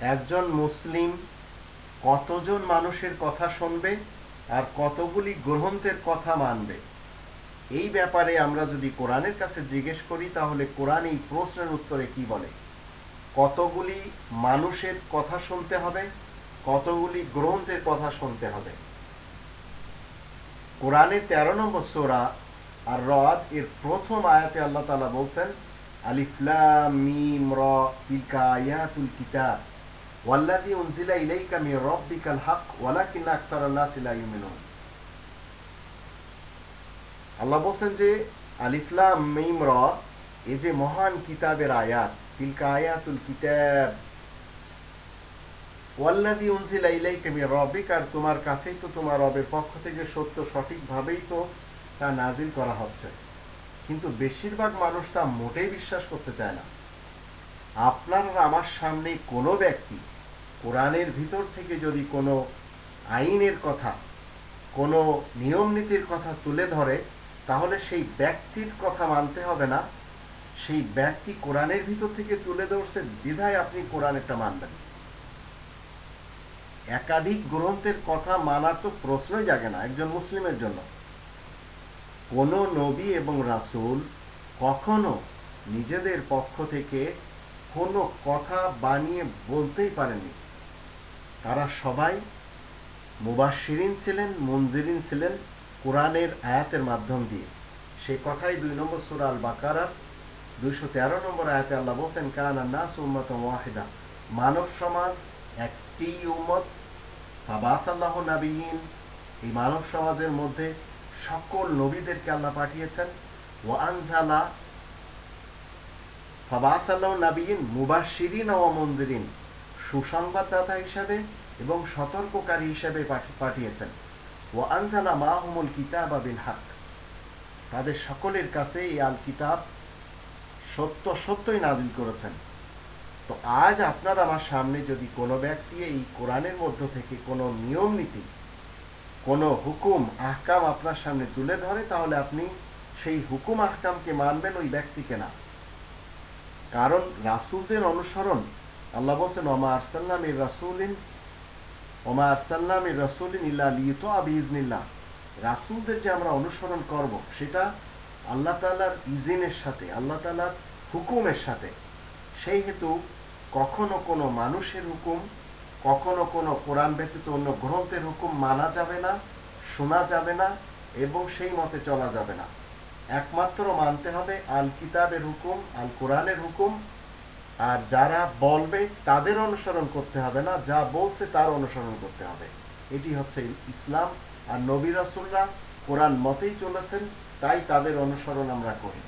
একজন মুসলিম কতজন মানুষের কথা শুনবে আর কতগুলি গ্রন্থের কথা মানবে? এই ব্যাপারে আমরা যদি কোরআনের কাছে জিজ্ঞেস করি, তাহলে কোরআন এই প্রশ্নের উত্তরে কি বলে? কতগুলি মানুষের কথা শুনতে হবে, কতগুলি গ্রন্থের কথা শুনতে হবে? কোরআনের তেরো নম্বর সোরা আর রদ এর প্রথম আয়াতে আল্লাহ তালা বলছেন আলিফলাম মিম র তিলকা আয়াতুল কিতাব আল্লাহ বলছেন যে আলিফলাম মিম র, এই যে মহান কিতাবের আয়াত, তিলকা আয়াতুল কিতাব, ওয়াল্লাযী উনজিলা ইলাইকা মির রাব্বিক, আর তোমার কাছেই তো তোমার রবের পক্ষ থেকে সত্য সঠিকভাবেই তো তা নাজিল করা হচ্ছে। কিন্তু বেশিরভাগ মানুষ তা মোটেই বিশ্বাস করতে চায় না। আপনার আমার সামনে কোনো ব্যক্তি কোরআনের ভিতর থেকে যদি কোনো আইনের কথা, কোনো নিয়ম নীতির কথা তুলে ধরে, তাহলে সেই ব্যক্তির কথা মানতে হবে না। সেই ব্যক্তি কোরআনের ভিতর থেকে তুলে ধরছে বিধায় আপনি কোরআনেরটা মানবেন। একাধিক গ্রন্থের কথা মানার তো প্রশ্নই জাগে না একজন মুসলিমের জন্য। কোন নবী এবং রাসূল কখনো নিজেদের পক্ষ থেকে কোনো কথা বানিয়ে বলতেই পারেনি তারা সবাই মুবাশিরিন ছিলেন মঞ্জিরিন ছিলেন কোরআনের আয়াতের মাধ্যম দিয়ে। সে কথাই দুই নম্বর সুরা আল বাকারার দুইশো তেরো নম্বর আয়াতে আল্লাহ বলছেন, কানা নাস উম্মত ওয়াহিদা। মানব সমাজ একটি উম্মত ফাবাস আল্লাহ নাবিহীন এই মানব সমাজের মধ্যে সকল নবীদেরকে আল্লাহ পাঠিয়েছেন। ও আনজালা ফাবাস আল্লাহ নাবিহীন মুবাশিরিন ও মন্দিরিন সুসংবাদদাতা হিসাবে এবং সতর্ককারী হিসাবে পাঠিয়েছেন। ও আনজালা মাহমুল কিতাব বিল হাক। তাদের সকলের কাছে এই আল কিতাব সত্য সত্যই নাজিল করেছেন। তো আজ আপনার আমার সামনে যদি কোনো ব্যক্তি এই কোরআনের মধ্য থেকে কোনো নিয়ম নীতি কোনো হুকুম, আহকাম আপনার সামনে তুলে ধরে, তাহলে আপনি সেই হুকুম, আহকামকে মানবেন ওই ব্যক্তিকে না। কারণ রাসুলদের অনুসরণ, আল্লাহ বলছেন ওমা আরসাল্লাম এর রাসুলিন ওমা আরসাল্লাম এর রাসুলিন ইল্লা লিত আবিজনিল্লা রাসুলদের যে আমরা অনুসরণ করব, সেটা আল্লাহ তালার ইজিনের সাথে, আল্লাহ তালার হুকুমের সাথে। সেই হেতু কখনো কোনো মানুষের হুকুম কখনো কোনো কোরআন ব্যতীত অন্য গ্রন্থের হুকুম মানা যাবে না, শোনা যাবে না, এবং সেই মতে চলা যাবে না। একমাত্র মানতে হবে আল কিতাবের হুকুম, আল কোরআনের হুকুম, আর যারা বলবে তাদের অনুসরণ করতে হবে না, যা বলছে তার অনুসরণ করতে হবে। এটি হচ্ছে ইসলাম, আর নবী রাসুল্লাহ কোরআন মতেই চলেছেন, তাই তাদের অনুসরণ আমরা করি।